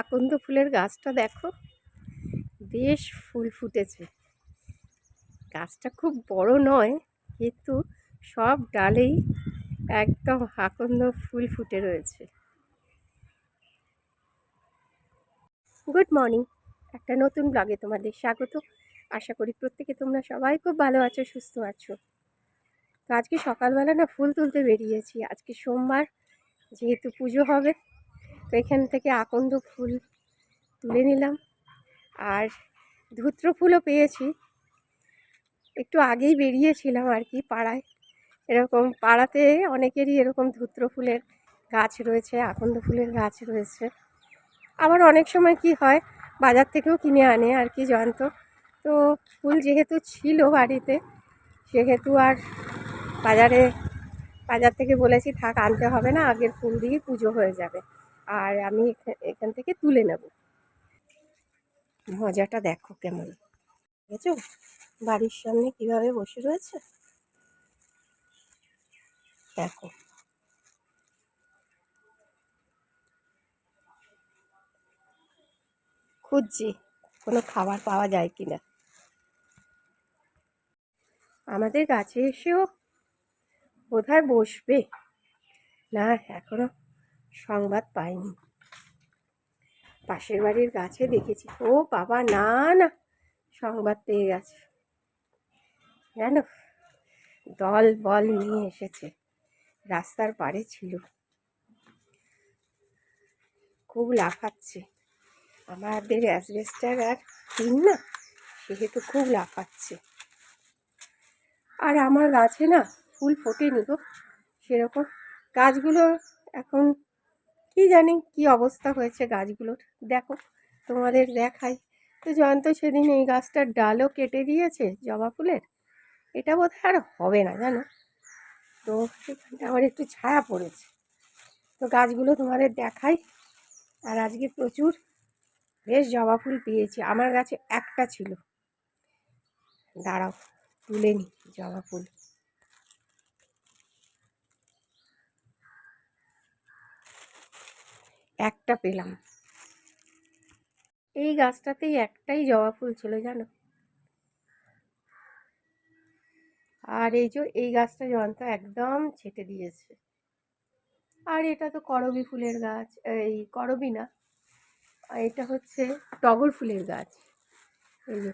আকন্দ ফুলের গাছটা দেখো, বেশ ফুল ফুটেছে। গাছটা খুব বড় নয়, কিন্তু সব ডালেই একদম আকন্দ ফুল ফুটে রয়েছে। গুড মর্নিং, একটা নতুন ব্লগে তোমাদের স্বাগত। আশা করি প্রত্যেকে তোমরা সবাই খুব ভালো আছো, সুস্থ আছো। তো আজকে সকালবেলা না ফুল তুলতে বেরিয়েছি। আজকে সোমবার, যেহেতু পুজো হবে তো এখান থেকে আকন্দ ফুল তুলে নিলাম। আর ধুত্র ফুলও পেয়েছি। একটু আগেই বেরিয়েছিলাম আর কি পাড়ায়। এরকম পাড়াতে অনেকেরই এরকম ধুত্র ফুলের গাছ রয়েছে, আকন্দ ফুলের গাছ রয়েছে। আবার অনেক সময় কি হয়, বাজার থেকেও কিনে আনে আর কি জয়ন্ত তো ফুল যেহেতু ছিল বাড়িতে, সেহেতু আর বাজারে, বাজার থেকে বলেছি, থাক, আনতে হবে না, আগের ফুল দিয়ে পুজো হয়ে যাবে। আর আমি এখা- এখান থেকে তুলে নেব। মজাটা দেখো কেমন। বুঝেছ বাড়ির সামনে কীভাবে বসে রয়েছে? দেখো। খুঁজছি, কোনো খাবার পাওয়া যায় কিনা। আমাদের গাছে এসেও বোধহয় বসবে। না, এখনও সংবাদ পাইনি। পাশের বাড়ির গাছে দেখেছি। ও বাবা, না না, সংবাদ পেয়ে গেছে। জানো, দল বল নিয়ে এসেছে। রাস্তার পাড়ে ছিল। খুব লাফাচ্ছে। আমাদের অ্যাসবেস্টার আর টিন না, সেহেতু খুব লাফাচ্ছে। আর আমার গাছে না ফুল ফোটেনি গো, সেরকম। গাছগুলো এখন কি জানি কি অবস্থা হয়েছে গাছগুলোর। দেখো, তোমাদের দেখাই। তো জয়ন্ত সেদিন এই গাছটার ডালও কেটে দিয়েছে জবা ফুলের। এটা বোধহয় আর হবে না, জানো? তো এখানটা আমার একটু ছায়া পড়েছে। তো গাছগুলো তোমাদের দেখাই। আর আজকে প্রচুর বেশ জবা ফুল পেয়েছি। আমার গাছে একটা ছিল। দাঁড়াও, তুলে নি জবা ফুল। একটা পেলাম। এই গাছটাতেই একটাই জবা ফুল ছিল, জানো? আর এই যে, এই গাছটা জয়ন্ত একদম ছেটে দিয়েছে। আর এটা তো করবি ফুলের গাছ, এই করবি না, এটা হচ্ছে টগর ফুলের গাছ। এই যে।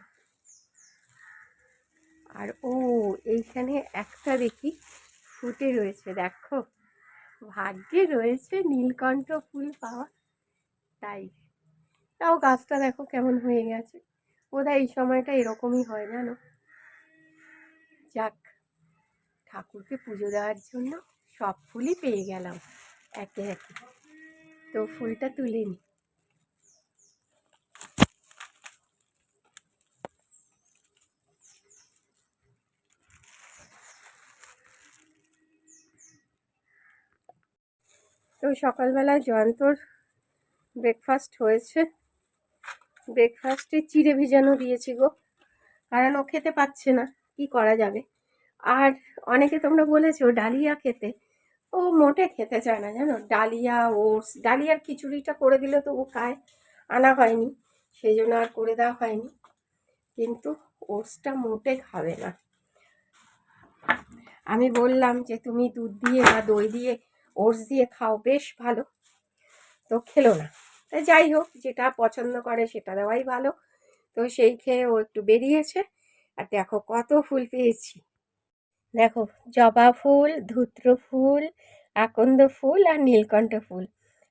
আর ও, এইখানে একটা দেখি ফুটে রয়েছে, দেখো। ভাগ্যে রয়েছে নীলকণ্ঠ ফুল পাওয়া। তাই। তাও গাছটা দেখো কেমন হয়ে গেছে। বোধহয় এই সময়টা এরকমই হয় না যাক, ঠাকুরকে পুজো দেওয়ার জন্য সব ফুলই পেয়ে গেলাম। একে একে। তো ফুলটা তুলে নি। সকালবেলা জয়ন্তর ব্রেকফাস্ট হয়েছে। ব্রেকফাস্টে চিড়ে ভিজানো দিয়েছি গো। কারণ ও খেতে পাচ্ছে না। কি করা যাবে? আর অনেকে তোমরা বলেছ ডালিয়া খেতে। ও মোটে খেতে চায় না, জানো? ডালিয়া, ওটস, ডালিয়ার খিচুড়িটা করে দিলে তো ও খায়। আনা হয়নি। সেই জন্য আর করে দেওয়া হয়নি। কিন্তু ওটসটা মোটে খাবে না। আমি বললাম যে তুমি দুধ দিয়ে বা দই দিয়ে ওটস দিয়ে খাও, বেশ ভালো। তো খেলো না। তা যাই হোক, যেটা পছন্দ করে সেটা দেওয়াই ভালো। তো সেই খেয়ে ও একটু বেরিয়েছে। আর দেখো কত ফুল পেয়েছি। দেখো, জবা ফুল, ধুত্র ফুল, আকন্দ ফুল আর নীলকণ্ঠ ফুল।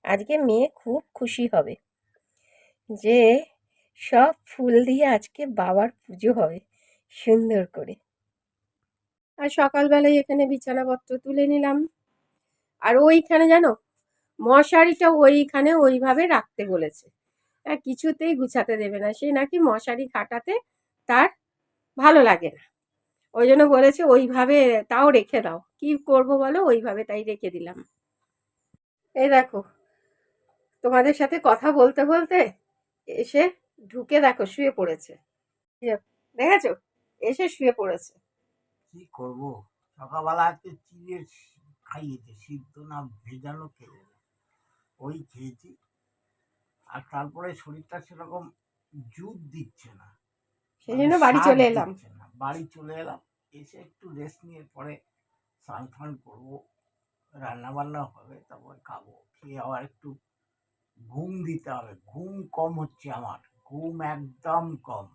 আজকে মেয়ে খুব খুশি হবে যে সব ফুল দিয়ে আজকে বাবার পুজো হবে সুন্দর করে। আর সকালবেলায় এখানে বিছানাপত্র তুলে নিলাম। আর ওইখানে জানো, মশারিটা ওইখানে ওইভাবে রাখতে বলেছে। হ্যাঁ কিছুতেই গুছাতে দেবে না। সে নাকি মশারি খাটাতে তার ভালো লাগে না। ওই জন্য বলেছে, ওইভাবে তাও রেখে দাও। কি করব বলো? ওইভাবে তাই রেখে দিলাম। এই দেখো, তোমাদের সাথে কথা বলতে বলতে এসে ঢুকে দেখো, শুয়ে পড়েছে। দেখেছ? এসে শুয়ে পড়েছে। কি করব? সকালবেলা আজকে খাইয়েছে সিদ্ধ না ভেজানো খেয়ে ওই খেয়েছি। আর তারপরে শরীরটা সেরকম জুত দিচ্ছে না। সেই মানে জন্য বাড়ি সাথ চলে এলাম। বাড়ি চলে এলাম এসে একটু রেস্ট নিয়ে পরে স্নান ফান করব রান্না বান্না হবে তারপরে খাব। খেয়ে আবার একটু ঘুম দিতে হবে। ঘুম কম হচ্ছে আমার। ঘুম একদম কম।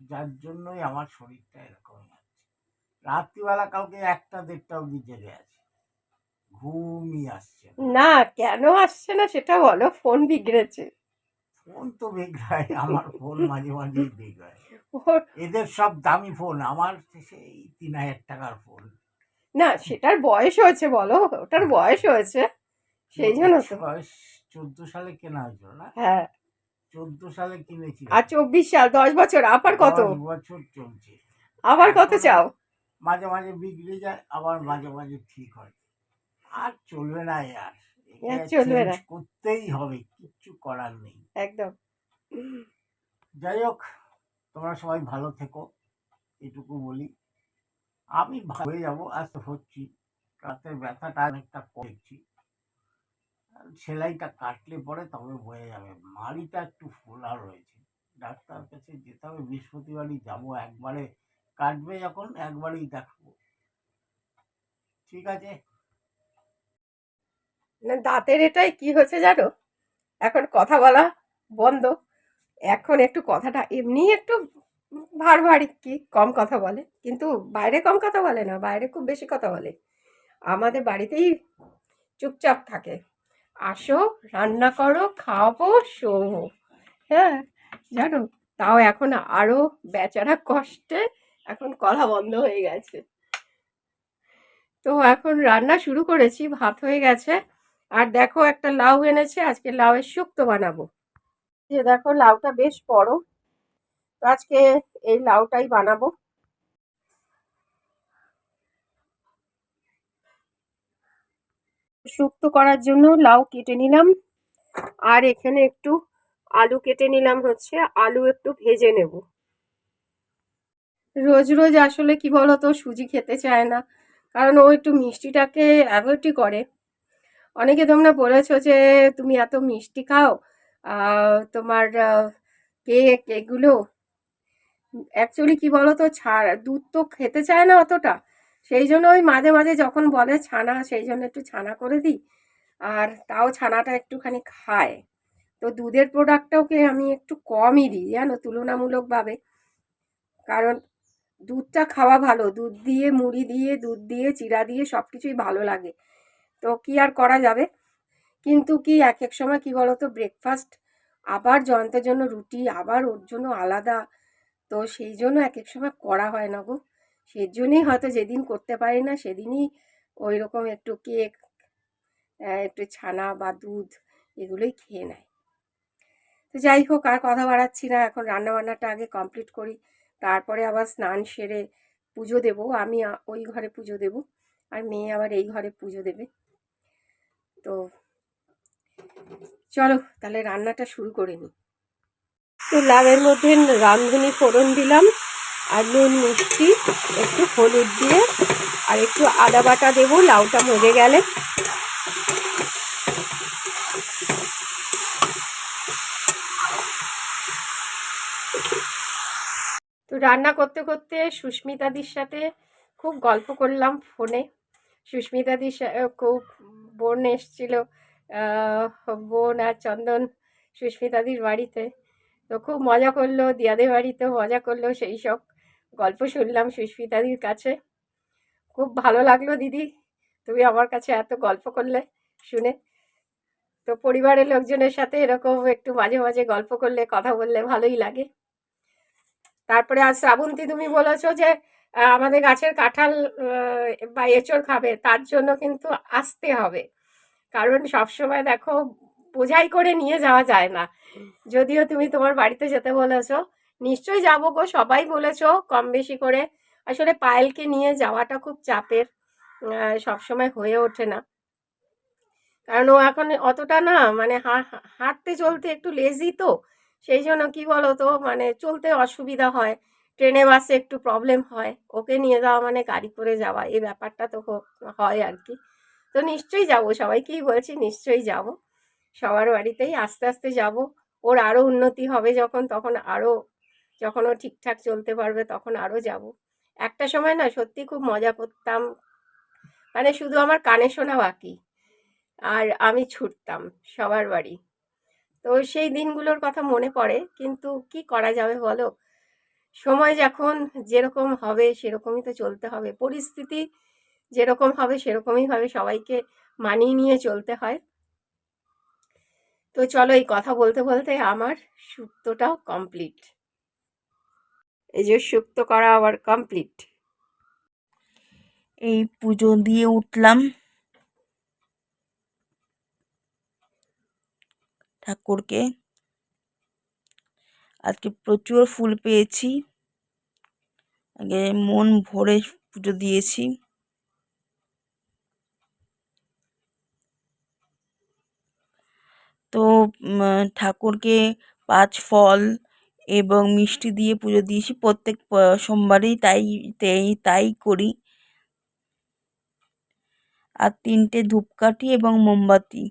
যার জন্যই আমার শরীরটা এরকম যাচ্ছে রাত্রিবেলা কালকে একটা দেড়টা অবধি জেগে আছে। ঘুমই আসছে না। কেন আসছে না সেটা বলো ফোন বিগড়েছে। ফোন তো বেগড়ায় আমার ফোন মাঝে মাঝেই বেগড়ায়। এদের সব দামি ফোন আমার সেই তিন হাজার টাকার ফোন। না সেটার বয়স হয়েছে বলো ওটার বয়স হয়েছে। সেই জন্য তো। বয়স চোদ্দ সালে কেনা হয়েছিল না? হ্যাঁ। চোদ্দ সালে কিনেছি। আর চব্বিশ সাল দশ বছর আবার কত? বছর চলছে। আবার কত চাও? মাঝে মাঝে বিগড়ে যায় আবার মাঝে মাঝে ঠিক হয়। আর চলবে না আর। চলবে না। করতেই হবে কিচ্ছু করার নেই। একদম। যাই হোক তোমরা সবাই ভালো থেকো এটুকু বলি। আমি হয়ে যাব আজ তো হচ্ছি। রাতের ব্যথাটা অনেকটা কমেছি। সেলাইটা কাটলে পরে তবে বয়ে যাবে। মাড়িটা একটু ফোলা রয়েছে। ডাক্তার কাছে যেতে হবে বৃহস্পতিবারই যাব। একবারে কাটবে যখন একবারেই দেখব। ঠিক আছে? দাঁতের এটাই কি হয়েছে জানো? এখন কথা বলা বন্ধ। এখন একটু কথাটা, এমনি একটু ভার ভারী, কি কম কথা বলে। কিন্তু বাইরে কম কথা বলে না, বাইরে খুব বেশি কথা বলে। আমাদের বাড়িতেই চুপচাপ থাকে। আসো, রান্না করো, খাওয়াবো, শোবো। হ্যাঁ জানো? তাও এখন আরও বেচারা কষ্টে এখন কথা বন্ধ হয়ে গেছে। তো এখন রান্না শুরু করেছি, ভাত হয়ে গেছে। আর দেখো একটা লাউ এনেছে, আজকে লাউয়ের শুক্তো বানাবো। দেখো, লাউটা বেশ বড়। তো আজকে এই লাউটাই বানাবো। শুক্তো করার জন্য লাউ কেটে নিলাম। আর এখানে একটু আলু কেটে নিলাম হচ্ছে, আলু একটু ভেজে নেব। রোজ রোজ আসলে কি বলতো, সুজি খেতে চায় না। কারণ ও একটু মিষ্টিটাকে অ্যাভয়েডই করে। অনেকে তোমরা বলেছ যে, তুমি এত মিষ্টি খাও তোমার কেক, এগুলো? অ্যাকচুয়ালি কি বলো তো ছাড়, দুধ তো খেতে চায় না অতটা। সেই জন্য ওই মাঝে মাঝে যখন বলে ছানা, সেই জন্য একটু ছানা করে দিই। আর তাও ছানাটা একটুখানি খায়। তো দুধের প্রোডাক্টটাকে আমি একটু কমই দিই, জানো? তুলনামূলকভাবে। কারণ দুধটা খাওয়া ভালো। দুধ দিয়ে, মুড়ি দিয়ে, দুধ দিয়ে চিড়া দিয়ে সব কিছুই ভালো লাগে। তো কি আর করা যাবে? কিন্তু কি এক এক সময় কি বলতো ব্রেকফাস্ট আবার জয়ন্তের জন্য রুটি, আবার ওর জন্য আলাদা। তো সেই জন্য এক এক সময় করা হয় না গো। সেই জন্যই হয়তো যেদিন করতে পারি না, সেদিনই ওই রকম একটু কেক একটু ছানা বা দুধ এগুলোই খেয়ে নেয়। তো যাই হোক, আর কথা বাড়াচ্ছি না। এখন রান্নাবান্নাটা আগে কমপ্লিট করি। তারপরে আবার স্নান সেরে পুজো দেব। আমি ওই ঘরে পুজো দেব। আর মেয়ে আবার এই ঘরে পুজো দেবে। তো চলো তাহলে রান্নাটা শুরু করে নিই। তো লাভের মধ্যে রাঁধুনি ফোড়ন দিলাম, আর নুন, মিষ্টি, একটু হলুদ দিয়ে, আর একটু আদা বাটা দেবো, লাউটা মজে গেলে। তো রান্না করতে করতে সুস্মিতাদির সাথে খুব গল্প করলাম ফোনে। সুস্মিতাদির খুব বোন এসছিল বোন আর চন্দন সুস্মিতাদির বাড়িতে। তো খুব মজা করল, দিয়াদের বাড়িতেও মজা করল, সেই সব গল্প শুনলাম সুস্মিতাদির কাছে। খুব ভালো লাগল দিদি, তুমি আমার কাছে এত গল্প করলে শুনে। তো পরিবারের লোকজনের সাথে এরকম একটু মাঝে মাঝে গল্প করলে, কথা বললে ভালোই লাগে। তারপরে আর শ্রাবন্তী, তুমি বলেছ যে আমাদের গাছের কাঁঠাল বা এঁচড় খাবে, তার জন্য কিন্তু আসতে হবে। কারণ সবসময় দেখো, বোঝাই করে নিয়ে যাওয়া যায় না। যদিও তুমি তোমার বাড়িতে যেতে বলেছ, নিশ্চয়ই যাব গো, সবাই বলেছ কম বেশি করে। আসলে পায়েলকে নিয়ে যাওয়াটা খুব চাপের সবসময় হয়ে ওঠে না। কারণ ও এখন অতটা না মানে হাঁটতে চলতে একটু লেজি তো, সেই জন্য কি বলো তো মানে চলতে অসুবিধা হয়। ট্রেনে বাসে একটু প্রবলেম হয়, ওকে নিয়ে যাওয়া মানে গাড়ি করে যাওয়া, এই ব্যাপারটা তো হয় আর কি তো নিশ্চয়ই যাব, সবাইকেই বলছি নিশ্চয়ই যাব। সবার বাড়িতেই আস্তে আস্তে যাব। ওর আরও উন্নতি হবে যখন, তখন আরও যখন ও ঠিকঠাক চলতে পারবে, তখন আরও যাব। একটা সময় না সত্যি খুব মজা করতাম। মানে শুধু আমার কানে শোনা বাকি, আর আমি ছুটতাম সবার বাড়ি। তো সেই দিনগুলোর কথা মনে পড়ে, কিন্তু কি করা যাবে বলো? সময় যখন যেরকম হবে সেরকমই তো চলতে হবে। পরিস্থিতি যেরকম হবে সেরকমই ভাবে সবাইকে মানিয়ে নিয়ে চলতে হয়। তো চলো এই কথা বলতে বলতে আমার শুক্তটাও কমপ্লিট এই যে সুক্ত করা আবার কমপ্লিট এই পুজো দিয়ে উঠলাম। ঠাকুরকে আজকে প্রচুর ফুল পেয়েছি। আগে মন ভরে পুজো দিয়েছি। তো ঠাকুরকে পাঁচ ফল এবং মিষ্টি দিয়ে পুজো দিয়েছি। প্রত্যেক সোমবারেই তাই তাই তাই করি। আর তিনটে ধূপকাঠি এবং মোমবাতি।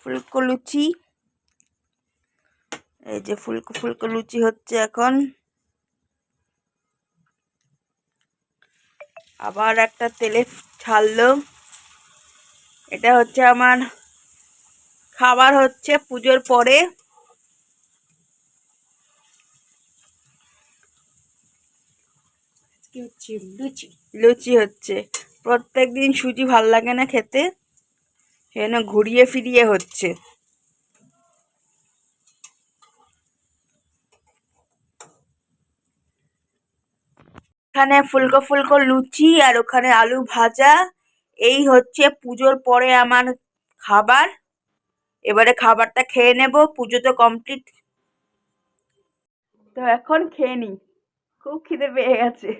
ফুলকো লুচি। এই যে ফুলকো ফুলকো লুচি হচ্ছে এখন। আবার একটা তেলে ছাড়লো। এটা হচ্ছে আমার খাবার হচ্ছে পুজোর পরে। লুচি। লুচি হচ্ছে। প্রত্যেক দিন সুজি ভালো লাগে না খেতে। সেজন্য ঘুরিয়ে ফিরিয়ে হচ্ছে। এখানে ফুলকো ফুলকো লুচি আর ওখানে আলু ভাজা। এই হচ্ছে পুজোর পরে আমার খাবার। এবারে খাবারটা খেয়ে নেব, পুজো তো কমপ্লিট তো এখন খেয়ে নিই। খুব খিদে পেয়ে গেছে।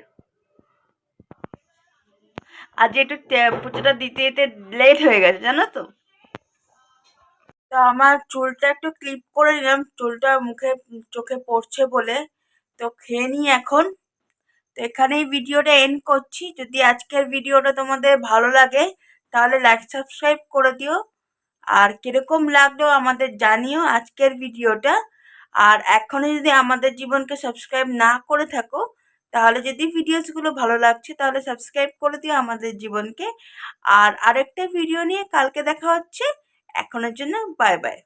আজ একটু পুজোটা দিতে দিতে লেট হয়ে গেছে, জানো তো? তো আমার চুলটা একটু ক্লিপ করে নিলাম। চুলটা মুখে, চোখে পড়ছে বলে। তো খেয়ে নিই এখন। তো এখানেই ভিডিওটা এন্ড করছি। যদি আজকের ভিডিওটা তোমাদের ভালো লাগে, তাহলে লাইক সাবস্ক্রাইব করে দিও। আর কীরকম লাগল আমাদের জানিও আজকের ভিডিওটা। আর এখনও যদি আমাদের জীবনকে সাবস্ক্রাইব না করে থাকো তাহলে যদি ভিডিওসগুলো ভালো লাগছে, তাহলে সাবস্ক্রাইব করে দিও আমাদের জীবনকে। আর আরেকটা ভিডিও নিয়ে কালকে দেখা হচ্ছে। এখনের জন্য বাই বাই।